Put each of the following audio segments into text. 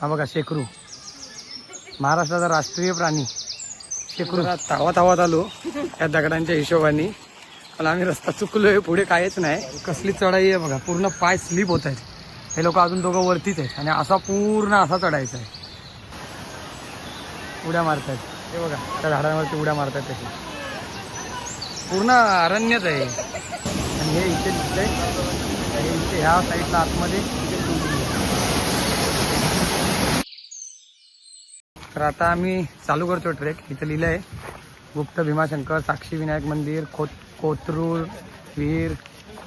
हा बघा शेकरू. महाराष्ट्राचा राष्ट्रीय प्राणी. शेकरू. तावा तावात आलो या दगडांच्या हिशोबाने. पण आम्ही रस्ता चुकलोय पुढे काहीच नाही. कसली चढाई आहे बघा पूर्ण पाय स्लिप होत आहेत. हे लोक अजून दोघं वरतीच आहेत आणि असा पूर्ण असा चढायचा आहे. उड्या मारतायत. हे बघा त्या झाडांवरती उड्या मारतायत तशी पूर्ण अरण्यच आहे. आणि हे इथे दिसतंय. इथे ह्या साईडला आतमध्ये इथे शिवलिंग आहे. तर आता आम्ही चालू करतो ट्रेक. इथं लिहिलं आहे गुप्त भीमाशंकर साक्षी विनायक मंदिर खोत कोथरूड विहीर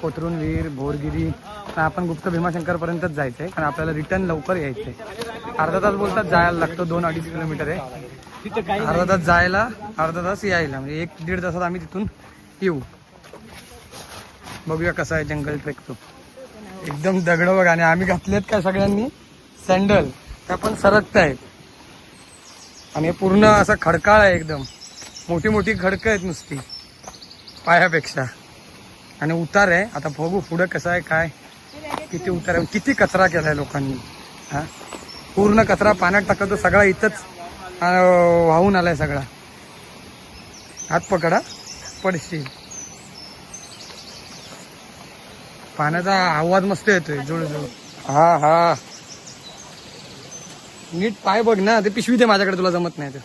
कोथरूण विहीर भोरगिरी. तर आपण गुप्त भीमाशंकरपर्यंतच जायचं आहे कारण आपल्याला रिटर्न लवकर यायचं आहे अर्धा तास बोलतात जायला लागतो दोन अडीच किलोमीटर आहे. अर्धा तास जायला अर्धा तास यायला. म्हणजे एक दीड तासात आम्ही तिथून येऊ. बघूया कसा आहे जंगल ट्रेक तो. एकदम दगड बघा. आणि आम्ही घातलेत का सगळ्यांनी? सँडल त्या पण सरकतायत. आणि हे पूर्ण असं खडकाळ आहे एकदम. मोठी मोठी खडकं आहेत नुसती. पायापेक्षा. आणि उतार आहे. आता बघू पुढं कसं आहे काय. किती उतार आहे. किती कचरा केला आहे लोकांनी. हा? पूर्ण कचरा पाण्यात टाकतो. सगळा इथंच वाहून आलाय सगळा. हात पकडा. पडशील. पाण्याचा आवाज मस्त येतोय जुळजुळ. हा हा. नीट पाय बघ ना ते पिशवी दे माझ्याकडे तुला जमत नाही तर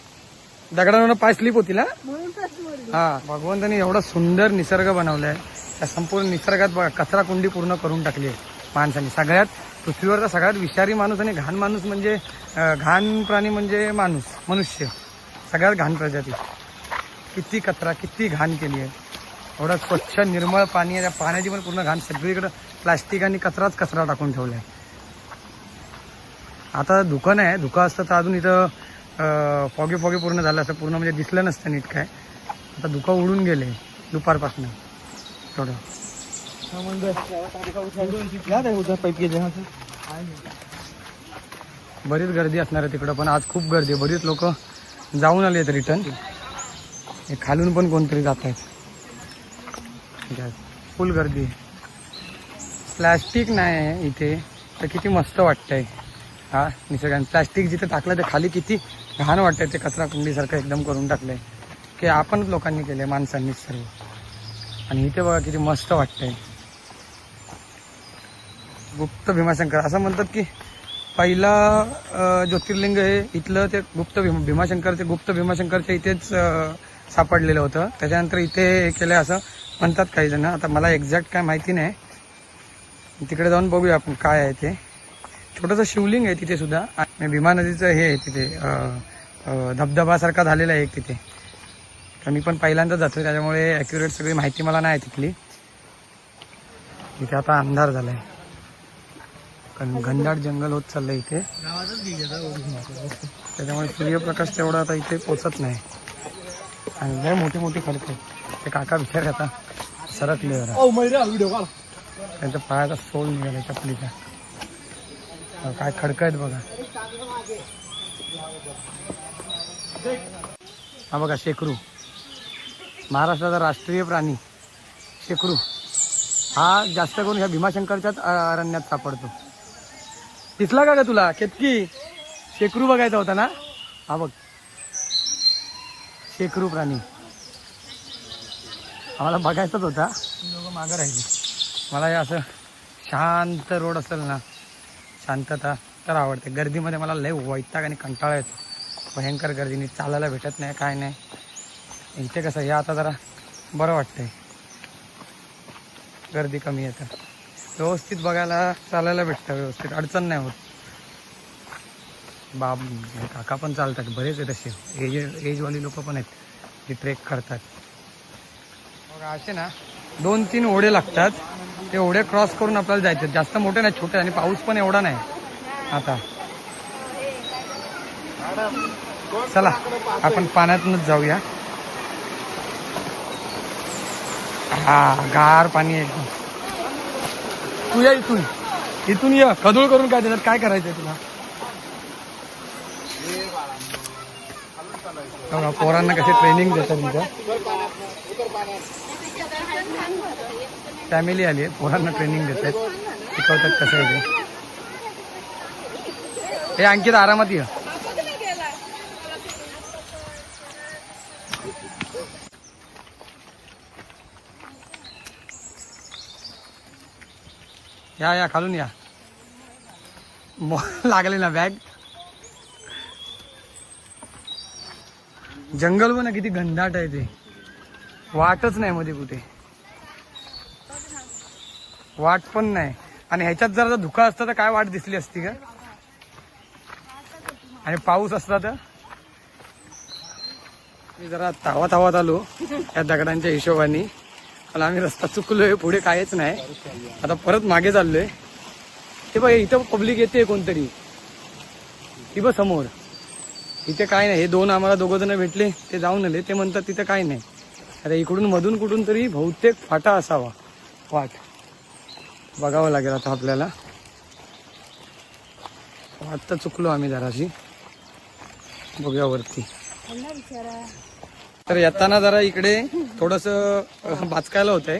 दगडांवर पाय स्लिप होतील हा? हा भगवंतानी एवढा सुंदर निसर्ग बनवलाय. त्या संपूर्ण निसर्गात कचरा कुंडी पूर्ण करून टाकली आहे माणसाने. सगळ्यात पृथ्वीवरचा सगळ्यात विषारी माणूस आणि घाण माणूस म्हणजे घाण प्राणी म्हणजे माणूस मनुष्य. सगळ्यात घाण प्रजाती. किती कचरा किती घाण केली आहे. एवढं स्वच्छ निर्मळ पाणी आहे. त्या पाण्याची पण पूर्ण घाण. सगळीकडे प्लास्टिक आणि कचराच कचरा टाकून ठेवलाय. आता धुकं नाही धुकं असतं तर अजून इथं फॉगे फॉगे पूर्ण झालं असतं पूर्ण म्हणजे दिसलं नसतं नीट काय. आता धुकं उडून गेले दुपारपासून. थोडं बरीच गर्दी असणार आहे तिकडं पण आज खूप गर्दी आहे. बरीच लोक जाऊन आले आहेत रिटर्न. खालून पण कोणतरी जात आहेत. फुल गर्दी आहे. नाही आहे इथे तर किती मस्त वाटतंय. हा निसर्गाने. प्लास्टिक जिथे टाकलं ते खाली किती घाण वाटतंय ते कचरा कुंडीसारखं एकदम करून टाकलंय. की आपणच लोकांनी केलंय माणसांनीच सर्व. आणि इथे बघा किती मस्त वाटतंय. गुप्त भीमाशंकर. असं म्हणतात की पहिला ज्योतिर्लिंग हे इथलं ते गुप्त भीम भीमाशंकर ते गुप्त भीमाशंकरच्या इथेच सापडलेलं होतं. त्याच्यानंतर इथे हे केलं असं म्हणतात काही जण. आता मला एक्झॅक्ट काय माहिती नाही. तिकडे जाऊन बघूया आपण काय आहे ते. छोटंसं शिवलिंग आहे तिथे सुद्धा. आणि भीमा नदीचं हे आहे तिथे धबधबासारखा झालेला आहे एक तिथे. तर मी पण पहिल्यांदा जातो त्याच्यामुळे ॲक्युरेट सगळी माहिती मला नाही तिथली. इथे आता अंधार झालाय. कारण घनदाट जंगल होत चाललंय इथे. त्याच्यामुळे सूर्यप्रकाश तेवढा आता इथे पोचत नाही. आणि लय मोठी मोठी खडक आहेत. ते काका विचार आता सरकले जरा. त्यांच्या पायाचा सोल निघाला चपलीचा. काय खडक आहेत बघा. हा बघा शेकरू. महाराष्ट्राचा राष्ट्रीय प्राणी शेकरू. हा जास्त करून ह्या भीमाशंकरच्याच अरण्यात सापडतो. दिसला का ग तुला? केतकी शेकरू बघायचा होता ना? हा बघ. शेकरू प्राणी. आम्हाला बघायचाच होता. लोक मागं राहिली. मला हे असं शांत रोड असेल ना शांतता. तर आवडते. गर्दीमध्ये मला लय वैताग आणि कंटाळा येतो. भयंकर गर्दीने चालायला भेटत नाही काय नाही. इथे कसं हे आता जरा बरं वाटतंय. गर्दी कमी येतं व्यवस्थित बघायला चालायला भेटतं व्यवस्थित. अडचण नाही होत. बाब काका पण चालतात. बरेच आहेत तसे एज एजवाली लोक पण आहेत जे ट्रेक करतात. मग असे ना दोन तीन ओढे लागतात. ते ओढे क्रॉस करून आपल्याला जायचे. जास्त मोठे नाही छोटे आणि पाऊस पण एवढा नाही. आता. चला आपण पाण्यातूनच जाऊया. हा गार पाणी आहे एकदम. तू या इथून. इथून ये. खदूळ करून काय देतात काय करायचंय तुला? पोरांना कसे ट्रेनिंग देतात तुमच्या? फॅमिली आली आहे पोरांना ट्रेनिंग देतात शिकवतात कसं आहे ते अंकित आरामात ये या या खालून या लागले ना बॅग जंगल ना किती घनदाट आहे ते वाटच नाही मध्ये कुठे. वाट पण नाही. आणि ह्याच्यात जर आता धुका असता तर काय वाट दिसली असती का? आणि पाऊस असता तर? मी जरा तावा तावात आलो या दगडांच्या हिशोबाने. पण आम्ही रस्ता चुकलोय पुढे काहीच नाही. आता परत मागे चाललोय. ते बघ इथं पब्लिक येते कोणतरी. ती बघ समोर. इथे काय नाही हे दोन आम्हाला दोघं जण भेटले ते जाऊन आले ते म्हणतात तिथं काय नाही. आता इकडून मधून कुठून तरी बहुतेक फाटा असावा. वाट. बघावं लागेल आता आपल्याला. वाट तर चुकलो आम्ही जराशी. बघूया वरती. तर येताना जरा इकडे थोडस बाचकायला होत आहे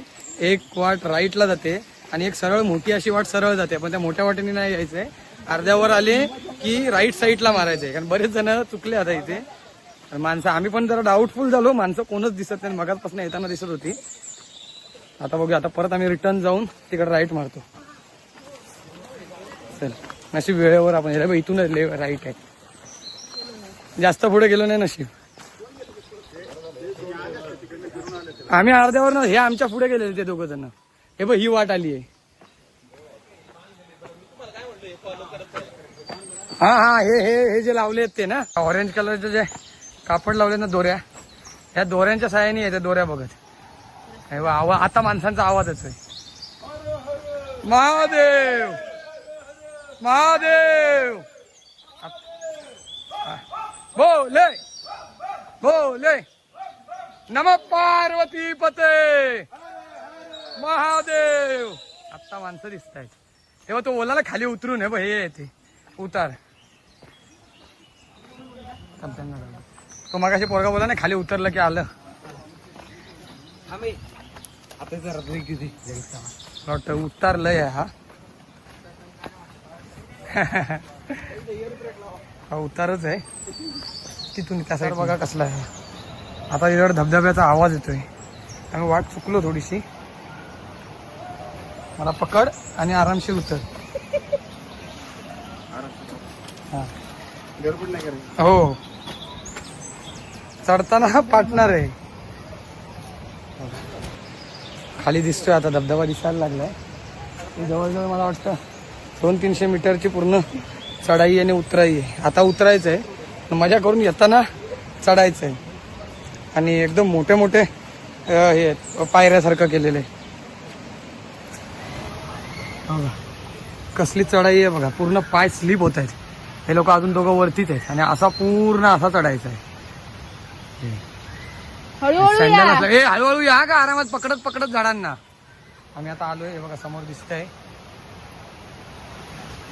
एक वाट राईटला जाते आणि एक सरळ मोठी अशी वाट सरळ जाते. पण त्या मोठ्या वाटेने नाही यायचंय. अर्ध्यावर आले की राईट साईडला मारायचंय. कारण बरेच जण चुकले आता इथे. माणसं आम्ही पण जरा डाऊटफुल झालो. माणसं कोणच दिसत नाही. मगाचपासून येताना दिसत होती. आता बघूया. आता परत आम्ही रिटर्न जाऊन तिकडे राईट मारतो. चल. नशीब वेळेवर आपण याला इथून राईट आहे. जास्त पुढे गेलो नाही नशीब. आम्ही अर्ध्यावर ना हे आमच्या पुढे गेलेले ते दोघं जण. हे बघ ही वाट आली आहे. हा हा हे हे हे जे लावले आहेत ते ना? ऑरेंज कलरचे जे कापड लावले ना दोऱ्या. ह्या दोऱ्यांच्या साह्याने येते दोऱ्या बघत. हे बघ, आता माणसांचा आवाजच आहे. महादेव! महादेव! बोले! बोले! नम पार्वती पते! महादेव! आत्ता माणसं दिसत आहेत. तेव्हा तो ओलाला खाली उतरून हे बघ हे येते. उतार. तो मगाशी पोरगा बोला ना खाली उतरलं की आलं. वाटतं उतारलंय हा. हा उतारच आहे. तिथून त्या साईड बघा कसला आहे. आता इकडे धबधब्याचा आवाज येतोय. आम्ही वाट चुकलो थोडीशी. मला पकड आणि आरामशीर उतर. हा. हो. चढताना पाटणार आहे. खाली दिसतोय आता धबधबा दिसायला लागलाय. जवळजवळ मला वाटतं दोन तीनशे मीटरची पूर्ण चढाई आणि उतराई आहे. आता उतरायचं आहे मजा करून येताना चढायचं आहे आणि एकदम मोठे मोठे हे पायऱ्यासारखं केलेलं. आहे बघा. कसली चढाई आहे बघा. पूर्ण पाय स्लिप होत आहेत. हे लोक अजून दोघं वरतीच आहेत आणि असा पूर्ण असा चढायचा आहे. हळूहळू ए हळूहळू या का? आरामात पकडत पकडत झाडांना. आम्ही आता आलोय. हे बघा समोर दिसतंय.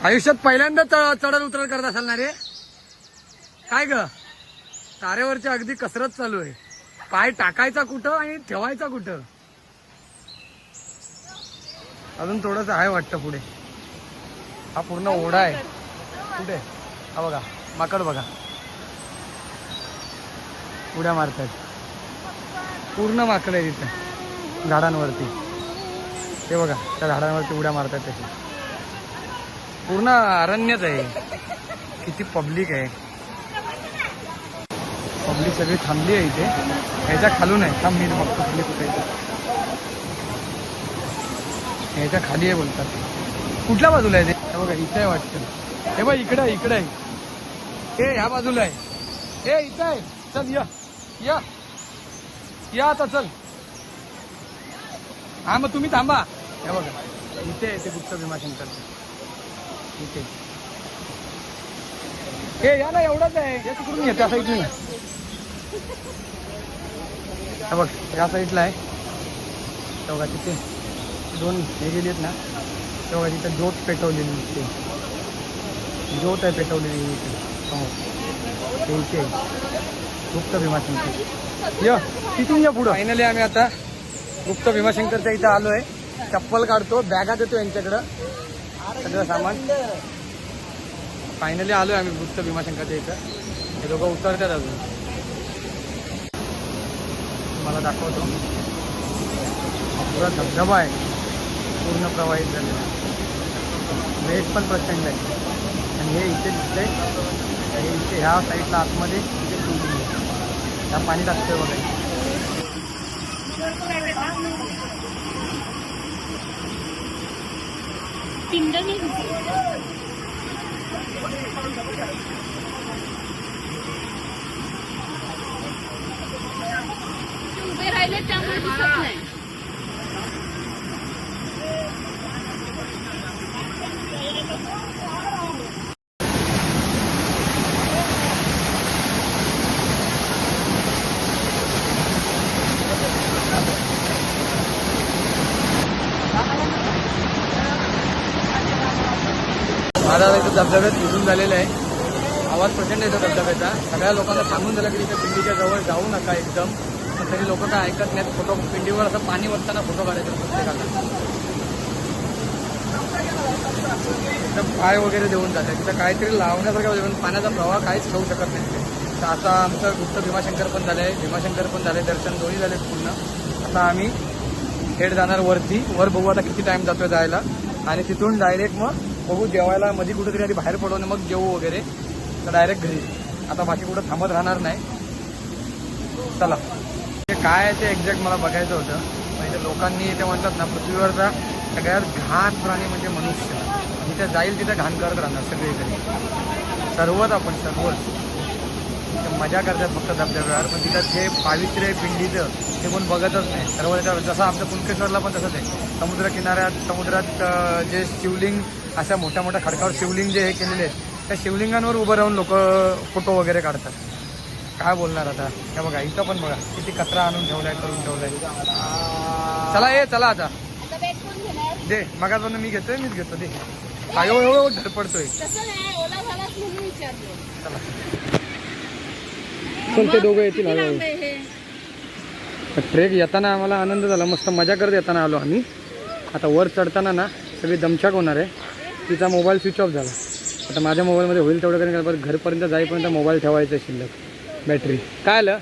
आयुष्यात पहिल्यांदा चढल उतरल करत असाल ना रे? काय ग? तारेवरची अगदी कसरत चालू आहे. पाय टाकायचा कुठं आणि ठेवायचा कुठं? अजून थोडंच आहे वाटतं पुढे. हा पूर्ण ओढा आहे. कुठे हा बघा माकड बघा. उड्या मारतात. पूर्ण माकड आहे तिथं. झाडांवरती. ते बघा त्या झाडांवरती उड्या मारतात त्याची पूर्ण अरण्यच आहे. किती पब्लिक आहे. पब्लिक सगळी थांबली आहे इथे. ह्याच्या खालून आहे. थांब मी बघतो खाली कुठे ह्याच्या खाली आहे बोलतात. कुठल्या बाजूला आहे ते? हे बघा इथं आहे वाटतं. हे बघ इकडे आहे, इकडे आहे. हे ह्या बाजूला आहे. हे इथं आहे. चल या. या. या आता चल. हा मग तुम्ही थांबा. हे बघा. इथे आहे ते गुप्त भीमाशंकर इथे. हे या ना एवढंच आहे. या तिकडून ये त्या साईडने बघ या साईडला आहे. बघा तिथे. दोन हे गेली आहेत ना. तेव्हा तिथे ज्योत पेटवलेली दिसते ज्योत आहे पेटवलेली इथे. समोर. ते इथे गुप्त भीमाशंकर. या तिथून या पुढं. फायनली आम्ही आता गुप्त भीमाशंकरच्या इथं आलोय. चप्पल काढतो बॅगा देतो यांच्याकडं. सगळं सामान. फायनली आलोय आम्ही गुप्त भीमाशंकरच्या इथं. हे लोक उतरतात अजून. मला दाखवतो. पुरा धबधबा आहे. पूर्ण प्रवाहित झालेला वेट पण प्रचंड आहे. आणि हे इथे दिसतंय. हे इथे ह्या साईडला आतमध्ये. इथे शिवलिंग आहे ह्या पाणी टाकतोय बघा इथे. पिंड नाही उभे राहिले त्यामुळे दिसत नाही माझा आता इथं धबधब्यात निघून झालेला आहे. आवाज प्रचंड येतो धबधब्याचा. सगळ्या लोकांना सांगून झालं की इथे पिंडीच्या जवळ जाऊ नका एकदम. पण तरी लोक काय ऐकत नाहीत. फोटो पिंडीवर असं पाणी वरताना फोटो काढायचे प्रत्येकाला. एकदम पाय वगैरे देऊन जाते तिथं काहीतरी लावण्यासारखं पण पाण्याचा प्रवाह काहीच खाऊ शकत नाही तर आता आमचं गुप्त भीमाशंकर पण झालंय. भीमाशंकर पण झाले दर्शन दोन्ही झाले पूर्ण. आता आम्ही थेट जाणार वरती. वर बघू आता किती टाईम जातोय जायला. आणि तिथून डायरेक्ट मग बघू जेवायला मध्ये कुठेतरी आधी बाहेर पडवणे मग जेवू वगैरे. तर डायरेक्ट घरी. आता बाकी कुठं थांबत राहणार नाही. चला. ते काय आहे ते एक्झॅक्ट मला बघायचं होतं. म्हणजे लोकांनी इथे म्हणतात ना पृथ्वीवरचा सगळ्यात घाण प्राणी म्हणजे मनुष्य. जिथे जाईल तिथे घाण करत राहणार सगळीकडे. सर्वच आपण सर्वच. मजा करतात फक्त धबधब्यावर. पण तिथं जे पावित्र्य पिंडीचं ते कोण बघतच नाही. सर्व त्याच्यावर जसं आमच्या कुणकेश्वरला पण तसंच आहे. समुद्र किनाऱ्यात समुद्रात जे शिवलिंग अशा मोठ्या मोठ्या खडकावर शिवलिंग जे हे केलेले आहेत त्या शिवलिंगांवर उभं राहून लोक फोटो वगैरे काढतात. काय बोलणार आता? हे बघा इथं पण बघा किती कचरा आणून ठेवलाय करून ठेवलाय. चला ये चला आता. दे मगाच मी घेतोय मीच घेतो दे. अयो एवढं धडपडतोय चला. चल ते दोघं येतील हे? ट्रेक येताना आम्हाला आनंद झाला मस्त मजा करत येताना आलो आम्ही. आता वर चढताना ना सगळी दमछाक होणार आहे. तिचा मोबाईल स्विच ऑफ झाला. आता माझ्या मोबाईलमध्ये होईल तेवढं करेन कारण परत घरपर्यंत जाईपर्यंत मोबाईल ठेवायचा शिल्लक. बॅटरी काय आलं?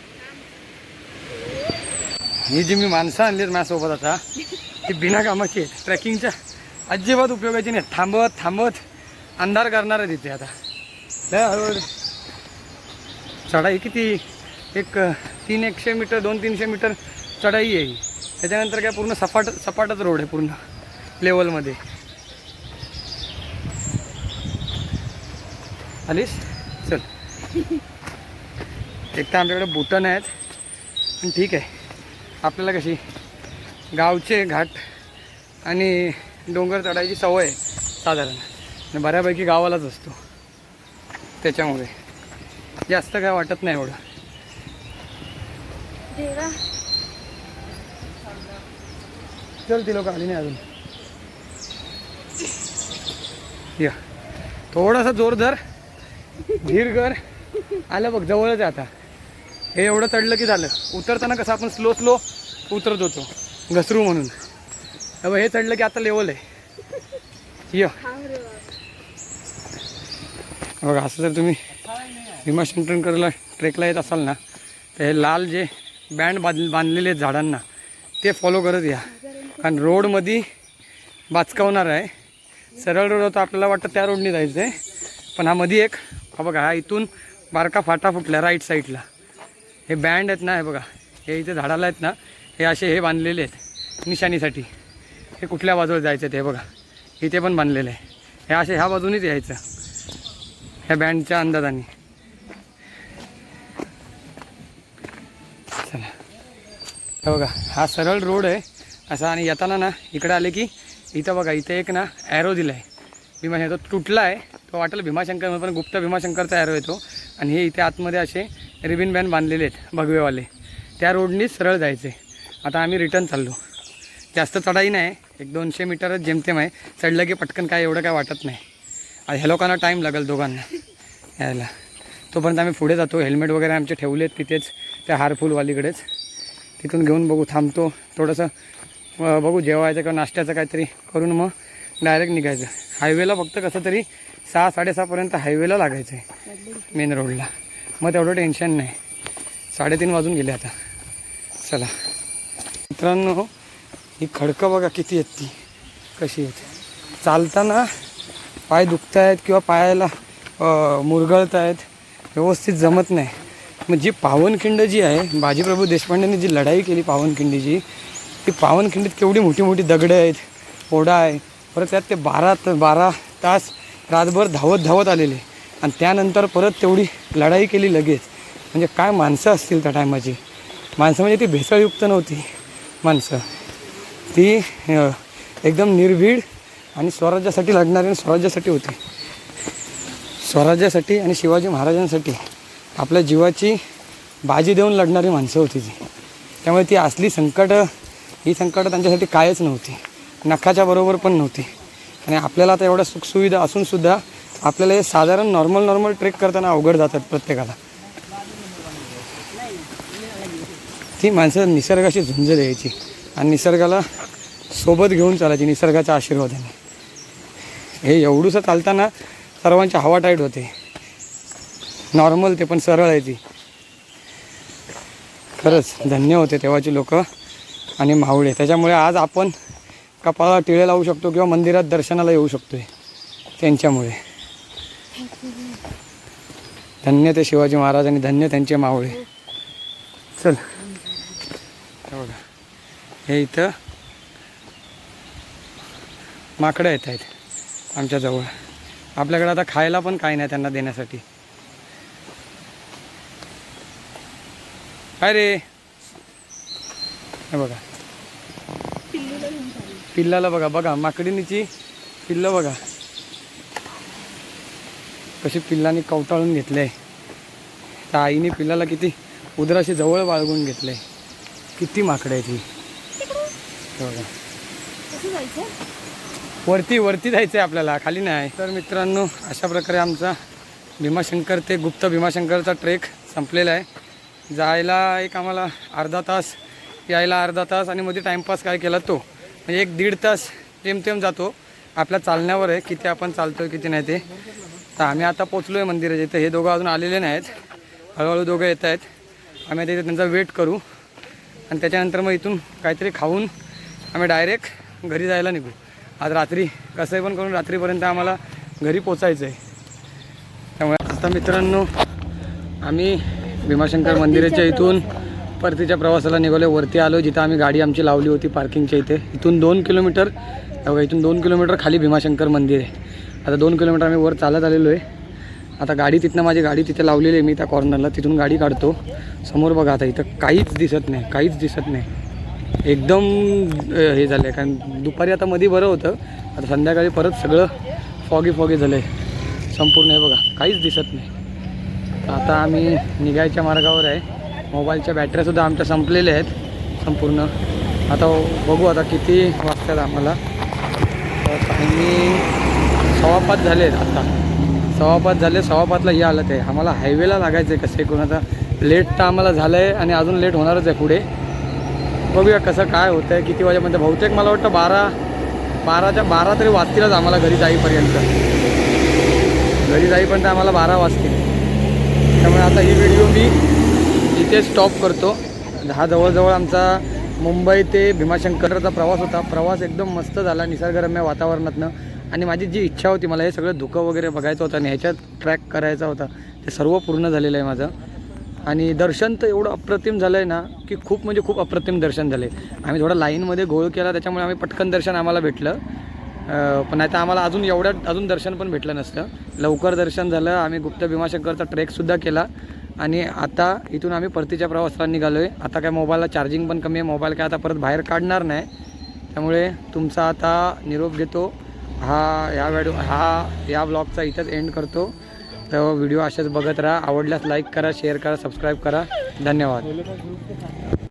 ही जी मी माणसं आणली आहेत माझ्यासोबत आता ती बिना कामाची आहेत ट्रॅकिंगच्या अजिबात उपयोगाची नाही. थांबत थांबत अंधार करणार आहे तिथे आता. लय हळूहळू. चढाई किती? एक तीन एकशे मीटर दोन तीनशे मीटर चढाई आहे त्याच्यानंतर काय पूर्ण सपाट सपाटच रोड आहे पूर्ण. लेवलमध्ये आलीस? चल. एक तर आमच्याकडे बुटं आहेत. पण ठीक आहे. आपल्याला कशी? गावचे घाट आणि डोंगर चढायची सवय आहे साधारण. आणि बऱ्यापैकी गावालाच असतो. त्याच्यामुळे. जास्त काय वाटत नाही एवढं. चल ती लोक आली नाही अजून. या. थोडासा जोर धर. धीर कर आलं बघ जवळच आहे आता. हे एवढं चढलं की झालं. उतरताना कसं आपण स्लो स्लो उतरत होतो. घसरू म्हणून. हे हे चढलं की आता लेवल आहे. य. बघा असं जर तुम्ही भीमाशंकरला ट्रेकला येत असाल ना तर हे लाल जे बँड बांध बांधलेले आहेत झाडांना ते फॉलो करत या. कारण रोडमध्ये बाचकावणार आहे. सरळ रोड होता आपल्याला वाटतं त्या रोडने जायचं आहे पण हा मध्ये एक हा बघा हा इथून बारका फाटा फुटला राईट साईडला हे बँड आहेत ना हे बघा हे इथे झाडाला आहेत ना हे असे हे बांधलेले आहेत निशाणीसाठी. हे कुठल्या बाजूला जायचं ते बघा. इथे पण बांधलेलं आहे. हे असे ह्या बाजूनेच यायचं. ह्या बँडच्या अंदाजाने. चला. हे बघा हा सरळ रोड आहे. असा आणि येताना ना इकडे आले की इथं बघा इथे एक ना ॲरो दिला आहे भीमाशंकर तो तुटला आहे तो वाटेल भीमाशंकर पण गुप्त भीमाशंकर तयार होतो आणि हे इथे आतमध्ये असे रिबिन बॅन बांधलेले आहेत भगवेवाले. त्या रोडनीच सरळ जायचे. आता आम्ही रिटर्न चाललो. जास्त चढाई नाही एक दोनशे मीटरच जेमतेम आहे. चढलं की पटकन काय एवढं काय वाटत नाही. आणि ह्या लोकांना टाईम लागेल दोघांना यायला. तोपर्यंत आम्ही पुढे जातो. हेल्मेट वगैरे आमचे ठेवलेत तिथेच त्या हारफुलवालीकडेच तिथून घेऊन बघू थांबतो. थोडंसं बघू जेवायचं किंवा नाश्त्याचं काहीतरी करून मग डायरेक्ट निघायचं. हायवेला फक्त कसं तरी सहा साडेसहापर्यंत हायवेला लागायचं आहे मेन रोडला. मग तेवढं टेन्शन नाही. साडेतीन वाजून गेले आता. चला. मित्रांनो ही खडकं बघा किती आहेत ती. कशी आहेत. चालताना पाय दुखत आहेत किंवा पायाला मुरगळत आहेत व्यवस्थित जमत नाही. मग जी पावनखिंड जी आहे बाजीप्रभू देशपांडेंनी जी लढाई केली पावनखिंडीची ती पावनखिंडीत केवढी मोठी मोठी दगडं आहेत ओढा आहे परत त्यात ते बारा त बारा तास रातभर धावत धावत आलेले. आणि त्यानंतर परत तेवढी लढाई केली लगेच. म्हणजे काय माणसं असतील त्या टायमाची? माणसं म्हणजे ती भेसळयुक्त नव्हती. माणसं. ती एकदम निर्भीड आणि स्वराज्यासाठी लढणारी आणि स्वराज्यासाठी होती. स्वराज्यासाठी आणि शिवाजी महाराजांसाठी आपल्या जीवाची बाजी देऊन लढणारी माणसं होती ती. त्यामुळे ती असली संकट ही संकटं त्यांच्यासाठी कायच नव्हती. नखाच्या बरोबर पण नव्हती. आणि आपल्याला आता एवढ्या सुखसुविधा असूनसुद्धा आपल्याला हे साधारण नॉर्मल नॉर्मल ट्रेक करताना अवघड जातात प्रत्येकाला. ती माणसं निसर्गाशी झुंज द्यायची आणि निसर्गाला सोबत घेऊन चालायची निसर्गाच्या आशीर्वादाने. हे एवढूसं चालताना सर्वांची हवा टाईट होते. नॉर्मल ते पण सरळ आहे ती. खरंच धन्य होते तेव्हाची लोक आणि मावळे त्याच्यामुळे आज आपण कपाळाला टिळे लावू शकतो किंवा मंदिरात दर्शनाला येऊ शकतो त्यांच्यामुळे. धन्य ते शिवाजी महाराज आणि धन्य त्यांचे मावळे. चल. हे बघा हे इथं माकडं येत आहेत आमच्याजवळ आपल्याकडे आता खायला पण काही नाही त्यांना देण्यासाठी. काय रे? हे बघा. पिल्लाला बघा बघा माकडीनीची पिल्लं बघा. कशी पिल्लाने कवटाळून घेतलंय. त्या आईने पिल्लाला किती उदराशी जवळ बाळगून घेतलंय. किती माकडं आहे ती बघा. वरती वरती जायचं आहे आपल्याला खाली नाही. तर मित्रांनो अशा प्रकारे आमचा भीमाशंकर ते गुप्त भीमाशंकरचा ट्रेक संपलेला आहे. जायला एक आम्हाला अर्धा तास यायला अर्धा तास आणि मध्ये टाईमपास काय केला तो. म्हणजे एक दीड तास टेमतेम जातो. आपल्या चालण्यावर आहे किती आपण चालतो किती नाही ते. तर आम्ही आता पोचलो आहे मंदिराच्या इथं. हे दोघं अजून आलेले नाहीत. हळूहळू दोघं येत आहेत. आम्ही आता त्यांचा वेट करू. आणि त्याच्यानंतर मग इथून काहीतरी खाऊन आम्ही डायरेक्ट घरी जायला निघू. आज रात्री कसंही पण करून रात्रीपर्यंत आम्हाला घरी पोचायचं आहे. त्यामुळे आता मित्रांनो आम्ही भीमाशंकर मंदिराच्या इथून परतीच्या प्रवासाला निघालो वरती आलो जिथं आम्ही गाडी आमची लावली होती पार्किंगच्या इथे. इथून दोन किलोमीटर बघा इथून दोन किलोमीटर खाली भीमाशंकर मंदिर आहे. आता दोन किलोमीटर आम्ही वर चालत आलेलो आहे आता गाडी तिथनं माझी गाडी तिथे लावलेली आहे मी त्या कॉर्नरला तिथून गाडी काढतो. समोर बघा आता इथं काहीच दिसत नाही काहीच दिसत नाही. एकदम हे झालं आहे कारण दुपारी आता मध्ये बरं होतं. आता संध्याकाळी परत सगळं फॉगी फॉगी झालं आहे संपूर्ण हे बघा काहीच दिसत नाही. आता आम्ही निघायच्या मार्गावर आहे. मोबाईलच्या बॅटऱ्यासुद्धा आमच्या संपलेल्या आहेत. संपूर्ण. आता बघू आता किती वाजतात आम्हाला. टायमिंग सव्वा झाले आहेत आता. सव्वा झाले सव्वा हे ही ते. आम्हाला हायवेला लागायचं आहे कसं करून आता? लेट तर आम्हाला झालं आहे आणि अजून लेट होणारच आहे पुढे. बघूया कसं काय होतं आहे किती वाजेपर्यंत? बहुतेक मला वाटतं बारा बाराच्या बारा तरी वाजतीलच आम्हाला घरी जाईपर्यंत. घरी जाईपर्यंत आम्हाला बारा वाजतील. त्यामुळे आता ही व्हिडिओ मी इथे स्टॉप करतो. हा जवळजवळ आमचा मुंबई ते भीमाशंकरचा प्रवास होता. प्रवास एकदम मस्त झाला निसर्गरम्य वातावरणातनं. आणि माझी जी इच्छा होती मला हे सगळं धुकं वगैरे बघायचं होतं आणि ह्याच्यात ट्रॅक करायचा होता ते सर्व पूर्ण झालेलं आहे माझं. आणि दर्शन तर एवढं अप्रतिम झालं आहे ना की खूप म्हणजे खूप अप्रतिम दर्शन झाले आम्ही थोडा लाईनमध्ये घोळ केला त्याच्यामुळे आम्ही पटकन दर्शन आम्हाला भेटलं. पण नाही तर आम्हाला अजून एवढ्यात अजून दर्शन पण भेटलं नसतं. लवकर दर्शन झालं आम्ही गुप्त भीमाशंकरचा ट्रेकसुद्धा केला. आणि आता इथून आम्ही परतीच्या प्रवासाला निघालो आहे आता काय मोबाईलला चार्जिंग पण कमी आहे. मोबाईल काय आता परत बाहेर काढणार नाही. त्यामुळे तुमचा आता निरोप घेतो. हा या व्हिडिओ हा या ब्लॉगचा इथंच एंड करतो. तर व्हिडिओ अशाच बघत राहा. आवडल्यास लाईक करा शेअर करा सबस्क्राईब करा. धन्यवाद.